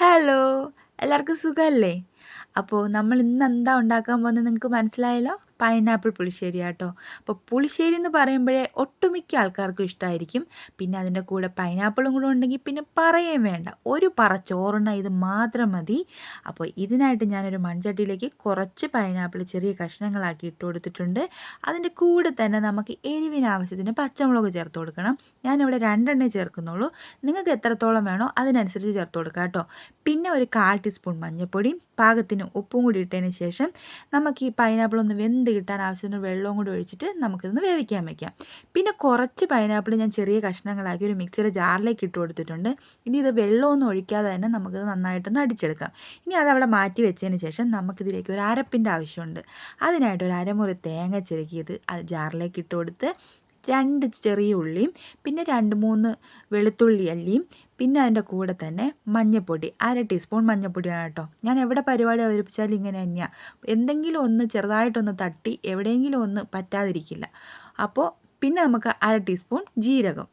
Hello എല്ലാവർക്കും സുഖമല്ലേ അപ്പോൾ നമ്മൾ ഇന്ന് എന്താ ഉണ്ടാക്കാൻ പോകുന്നത് നിങ്ങൾക്ക് മനസ്സിലായല്ലോ? പൈനാപ്പിൾ പുളിശ്ശേരി ആട്ടോ. അപ്പോൾ പുളിശ്ശേരി എന്ന് പറയുമ്പോഴേ ഒട്ടുമിക്ക ആൾക്കാർക്കും ഇഷ്ടമായിരിക്കും പിന്നെ അതിന്റെ കൂടെ പൈനാപ്പിളും കൂടെ ഉണ്ടെങ്കിൽ പിന്നെ പറയുകയും വേണ്ട. ഒരു പറ ചോറുണ്ണ ഇത് മാത്രം മതി. അപ്പോൾ ഇതിനായിട്ട് ഞാനൊരു മൺചട്ടിയിലേക്ക് കുറച്ച് പൈനാപ്പിൾ ചെറിയ കഷ്ണങ്ങളാക്കി ഇട്ട് കൊടുത്തിട്ടുണ്ട്. അതിന്റെ കൂടെ തന്നെ നമുക്ക് എരിവിന് ആവശ്യത്തിന് പച്ചമുളക് ചേർത്ത് കൊടുക്കണം. ഞാനിവിടെ രണ്ടെണ്ണേ ചേർക്കുന്നുള്ളൂ. നിങ്ങൾക്ക് എത്രത്തോളം വേണോ അതിനനുസരിച്ച് ചേർത്ത് കൊടുക്കാം കേട്ടോ. പിന്നെ ഒരു കാൽ ടീസ്പൂൺ മഞ്ഞൾപ്പൊടിയും പാകത്തിന് ഉപ്പും കൂടി ഇട്ടതിന് ശേഷം നമുക്ക് ഈ പൈനാപ്പിൾ ഒന്ന് വെന്ത് കിട്ടാൻ ആവശ്യത്തിന് വെള്ളവും കൂടി ഒഴിച്ചിട്ട് നമുക്കിതൊന്ന് വേവിക്കാൻ വയ്ക്കാം പിന്നെ കുറച്ച് പൈനാപ്പിൾ ഞാൻ ചെറിയ കഷ്ണങ്ങളാക്കി ഒരു മിക്സിയുടെ ജാറിലേക്ക് ഇട്ട് കൊടുത്തിട്ടുണ്ട്. ഇനി ഇത് വെള്ളമൊന്നും ഒഴിക്കാതെ തന്നെ നമുക്കിത് നന്നായിട്ടൊന്ന് അടിച്ചെടുക്കാം. ഇനി അതവിടെ മാറ്റി വെച്ചതിന് ശേഷം നമുക്കിതിലേക്ക് ഒരു അരപ്പിന്റെ ആവശ്യമുണ്ട്. അതിനായിട്ട് ഒരു അരമുറി തേങ്ങ ചെറുക്കിയത് അത് ജാറിലേക്ക് ഇട്ട് കൊടുത്ത് രണ്ട് ചെറിയ ഉള്ളിയും പിന്നെ രണ്ട് മൂന്ന് വെളുത്തുള്ളി അല്ലിയും പിന്നെ അതിന്റെ കൂടെ തന്നെ മഞ്ഞൾപ്പൊടി അര ടീസ്പൂൺ മഞ്ഞൾപ്പൊടിയാണ് കേട്ടോ. ഞാൻ എവിടെ പരിപാടി അവതരിപ്പിച്ചാലും ഇങ്ങനെ തന്നെയാണ് എന്തെങ്കിലും ഒന്ന് ചെറുതായിട്ടൊന്ന് തട്ടി എവിടെയെങ്കിലും ഒന്ന് പറ്റാതിരിക്കില്ല. അപ്പോൾ പിന്നെ നമുക്ക് അര ടീസ്പൂൺ ജീരകം.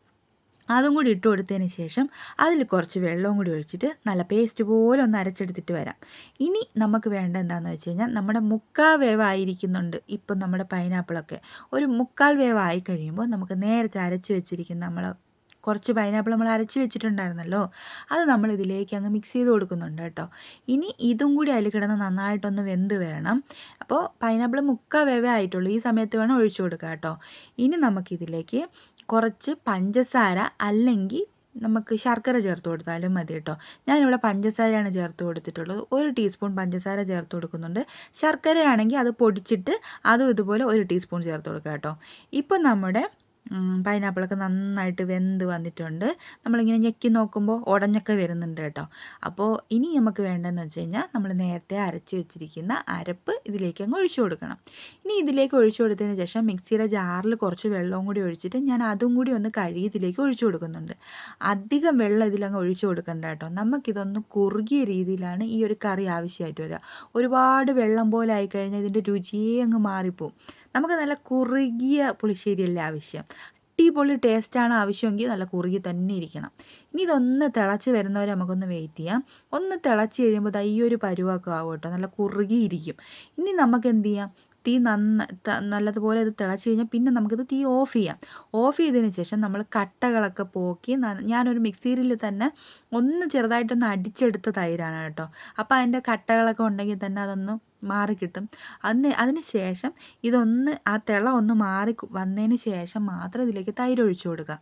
അതും കൂടി ഇട്ട് കൊടുത്തതിന് ശേഷം അതിൽ കുറച്ച് വെള്ളവും കൂടി ഒഴിച്ചിട്ട് നല്ല പേസ്റ്റ് പോലെ ഒന്ന് അരച്ചെടുത്തിട്ട് വരാം. ഇനി നമുക്ക് വേണ്ട എന്താണെന്ന് വെച്ച് കഴിഞ്ഞാൽ നമ്മുടെ മുക്കാൽ വേവായിരിക്കുന്നുണ്ട് ഇപ്പം നമ്മുടെ പൈനാപ്പിളൊക്കെ ഒരു മുക്കാൽ വേവായി കഴിയുമ്പോൾ നമുക്ക് നേരത്തെ അരച്ച് വെച്ചിരിക്കുന്ന നമ്മൾ കുറച്ച് പൈനാപ്പിൾ നമ്മൾ അരച്ച് വെച്ചിട്ടുണ്ടായിരുന്നല്ലോ അത് നമ്മൾ ഇതിലേക്ക് അങ്ങ് മിക്സ് ചെയ്ത് കൊടുക്കുന്നുണ്ട് കേട്ടോ. ഇനി ഇതും കൂടി അതിൽ കിടന്ന് നന്നായിട്ടൊന്ന് വെന്ത് വരണം. അപ്പോൾ പൈനാപ്പിൾ മുക്കാൽ വേവേ ആയിട്ടുള്ളൂ. ഈ സമയത്ത് വേണം ഒഴിച്ചു കൊടുക്കുക കേട്ടോ. ഇനി നമുക്കിതിലേക്ക് കുറച്ച് പഞ്ചസാര അല്ലെങ്കിൽ നമുക്ക് ശർക്കര ചേർത്ത് കൊടുത്താലും മതി കേട്ടോ. ഞാനിവിടെ പഞ്ചസാരയാണ് ചേർത്ത് കൊടുത്തിട്ടുള്ളത്. ഒരു ടീസ്പൂൺ പഞ്ചസാര ചേർത്ത് കൊടുക്കുന്നുണ്ട്. ശർക്കരയാണെങ്കിൽ അത് പൊടിച്ചിട്ട് അതും ഇതുപോലെ ഒരു ടീസ്പൂൺ ചേർത്ത് കൊടുക്കുക കേട്ടോ. ഇപ്പം നമ്മുടെ പൈനാപ്പിളൊക്കെ നന്നായിട്ട് വെന്ത് വന്നിട്ടുണ്ട്. നമ്മളിങ്ങനെ ഞെക്കി നോക്കുമ്പോൾ ഉടഞ്ഞൊക്കെ വരുന്നുണ്ട് കേട്ടോ. അപ്പോൾ ഇനി നമുക്ക് വേണ്ടതെന്ന് വെച്ച് കഴിഞ്ഞാൽ നമ്മൾ നേരത്തെ അരച്ച് വെച്ചിരിക്കുന്ന അരപ്പ് ഇതിലേക്ക് അങ്ങ് ഒഴിച്ചു കൊടുക്കണം. ഇനി ഇതിലേക്ക് ഒഴിച്ചു കൊടുത്തതിന് ശേഷം മിക്സിയുടെ ജാറിൽ കുറച്ച് വെള്ളവും കൂടി ഒഴിച്ചിട്ട് ഞാൻ അതും കൂടി ഒന്ന് കഴുകി ഇതിലേക്ക് ഒഴിച്ചു കൊടുക്കുന്നുണ്ട്. അധികം വെള്ളം ഇതിലങ്ങ് ഒഴിച്ചു കൊടുക്കണ്ട കേട്ടോ. നമുക്കിതൊന്ന് കുറുകിയ രീതിയിലാണ് ഈ ഒരു കറി ആവശ്യമായിട്ട് വരിക. ഒരുപാട് വെള്ളം പോലെ ആയിക്കഴിഞ്ഞാൽ ഇതിന്റെ രുചിയേ അങ്ങ് മാറിപ്പോവും. നമുക്ക് നല്ല കുറുകിയ പുളിശ്ശേരിയല്ല ആവശ്യം? അടിപൊളി ടേസ്റ്റാണ് ആവശ്യമെങ്കിൽ നല്ല കുറുകി തന്നെ ഇരിക്കണം. ഇനി ഇതൊന്ന് തിളച്ച് വരുന്നവരെ നമുക്കൊന്ന് വെയിറ്റ് ചെയ്യാം. ഒന്ന് തിളച്ച് കഴിയുമ്പോൾ ഈ ഒരു പരുവൊക്കെ ആവും കേട്ടോ. നല്ല കുറുകിയിരിക്കും ഇനി നമുക്ക് എന്ത് ചെയ്യാം? തീ നന്ന നല്ലതുപോലെ ഇത് തിളച്ച് കഴിഞ്ഞാൽ പിന്നെ നമുക്കിത് തീ ഓഫ് ചെയ്യാം. ഓഫ് ചെയ്തതിന് ശേഷം നമ്മൾ കട്ടകളൊക്കെ പോക്കി ഞാനൊരു മിക്സിയിൽ തന്നെ ഒന്ന് ചെറുതായിട്ടൊന്ന് അടിച്ചെടുത്ത തൈരാണ് കേട്ടോ. അപ്പോൾ അതിന്റെ കട്ടകളൊക്കെ ഉണ്ടെങ്കിൽ തന്നെ അതൊന്ന് മാറിക്കിട്ടും. അതിന് അതിന് ശേഷം ഇതൊന്ന് ആ തിള ഒന്ന് മാറി വന്നതിന് ശേഷം മാത്രം ഇതിലേക്ക് തൈര് ഒഴിച്ചു കൊടുക്കുക.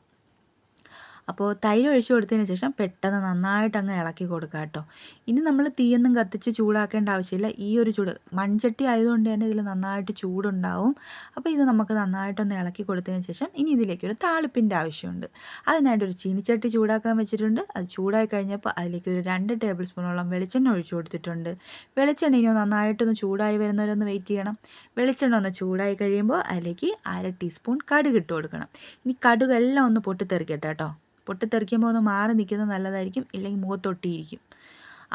അപ്പോൾ തൈര് ഒഴിച്ചു കൊടുത്തതിന് ശേഷം പെട്ടെന്ന് നന്നായിട്ട് അങ്ങ് ഇളക്കി കൊടുക്കുക കേട്ടോ ഇനി നമ്മൾ തീയൊന്നും കത്തിച്ച് ചൂടാക്കേണ്ട ആവശ്യമില്ല. ഈ ഒരു ചൂട് മൺചട്ടി ആയതുകൊണ്ട് തന്നെ ഇതിൽ നന്നായിട്ട് ചൂടുണ്ടാവും. അപ്പോൾ ഇത് നമുക്ക് നന്നായിട്ടൊന്ന് ഇളക്കി കൊടുത്തതിന് ശേഷം ഇനി ഇതിലേക്ക് ഒരു താളിപ്പിന്റെ ആവശ്യമുണ്ട്. അതിനായിട്ട് ഒരു ചീനിച്ചട്ടി ചൂടാക്കാൻ വെച്ചിട്ടുണ്ട്. അത് ചൂടായി കഴിഞ്ഞപ്പോൾ അതിലേക്ക് ഒരു രണ്ട് ടേബിൾ സ്പൂണോളം വെളിച്ചെണ്ണ ഒഴിച്ചു കൊടുത്തിട്ടുണ്ട്. വെളിച്ചെണ്ണ ഇനി നന്നായിട്ടൊന്ന് ചൂടായി വരുന്നവരൊന്ന് വെയിറ്റ് ചെയ്യണം. വെളിച്ചെണ്ണ ഒന്ന് ചൂടായി കഴിയുമ്പോൾ അതിലേക്ക് അര ടീസ്പൂൺ കടുക് ഇട്ട് കൊടുക്കണം. ഇനി കടുകെല്ലാം ഒന്ന് പൊട്ടിത്തെറിക്കട്ടെ കേട്ടോ പൊട്ടിത്തെറിക്കുമ്പോൾ ഒന്ന് മാറി നിൽക്കുന്നത് നല്ലതായിരിക്കും. ഇല്ലെങ്കിൽ മുഖത്തൊട്ടിയിരിക്കും.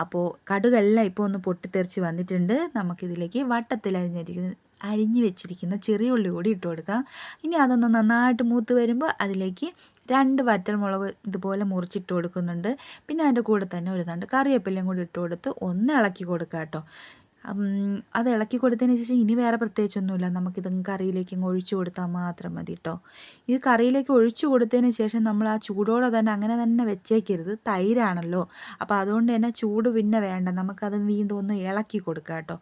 അപ്പോൾ കടുകെല്ലാം ഇപ്പോൾ ഒന്ന് പൊട്ടിത്തെറിച്ച് വന്നിട്ടുണ്ട്. നമുക്കിതിലേക്ക് വട്ടത്തിൽ അരിഞ്ഞിരിക്കുന്ന അരിഞ്ഞ് വെച്ചിരിക്കുന്ന ചെറിയ ഉള്ളി കൂടി ഇട്ട് കൊടുക്കാം. ഇനി അതൊന്ന് നന്നായിട്ട് മൂത്ത് വരുമ്പോൾ അതിലേക്ക് രണ്ട് വറ്റൽമുളക് ഇതുപോലെ മുറിച്ചിട്ട് കൊടുക്കുന്നുണ്ട്. പിന്നെ അതിന്റെ കൂടെ തന്നെ ഒരു തണ്ട് കറിവേപ്പിലയും കൂടി ഇട്ട് കൊടുത്ത് ഒന്ന് ഇളക്കി കൊടുക്കാം കേട്ടോ. അത് ഇളക്കി കൊടുത്തതിന് ശേഷം ഇനി വേറെ പ്രത്യേകിച്ചൊന്നുമില്ല. നമുക്കിത് കറിയിലേക്ക് ഒഴിച്ചു കൊടുത്താൽ മാത്രം മതി കേട്ടോ ഇത് കറിയിലേക്ക് ഒഴിച്ചു കൊടുത്തതിന് ശേഷം നമ്മൾ ആ ചൂടോടെ തന്നെ അങ്ങനെ തന്നെ വെച്ചേക്കരുത്. തൈരാണല്ലോ. അപ്പോൾ അതുകൊണ്ട് തന്നെ ചൂട് പിന്നെ വേണ്ട. നമുക്കത് വീണ്ടും ഒന്ന് ഇളക്കി കൊടുക്കാം കേട്ടോ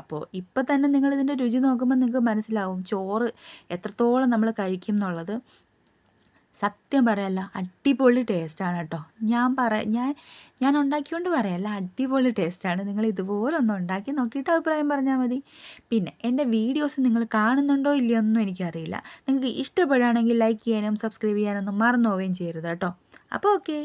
അപ്പോൾ ഇപ്പം തന്നെ നിങ്ങൾ നിങ്ങളിതിന്റെ രുചി നോക്കുമ്പോൾ നിങ്ങൾക്ക് മനസ്സിലാവും. ചോറ് എത്രത്തോളം നമ്മൾ കഴിക്കും എന്നുള്ളത്. സത്യം പറയല്ല അടിപൊളി ടേസ്റ്റാണ് കേട്ടോ ഞാൻ പറ ഞാൻ ഞാൻ ഉണ്ടാക്കിക്കൊണ്ട് പറയല്ല അടിപൊളി ടേസ്റ്റാണ് നിങ്ങൾ ഇതുപോലെ ഒന്ന് ഉണ്ടാക്കി നോക്കിയിട്ട് അഭിപ്രായം പറഞ്ഞാൽ മതി. പിന്നെ എന്റെ വീഡിയോസ് നിങ്ങൾ കാണുന്നുണ്ടോ ഇല്ലയോ ഒന്നും എനിക്കറിയില്ല. നിങ്ങൾക്ക് ഇഷ്ടപ്പെടുകയാണെങ്കിൽ ലൈക്ക് ചെയ്യാനും സബ്സ്ക്രൈബ് ചെയ്യാനൊന്നും മറന്നു പോവുകയും ചെയ്യരുത് കേട്ടോ അപ്പോൾ ഓക്കെ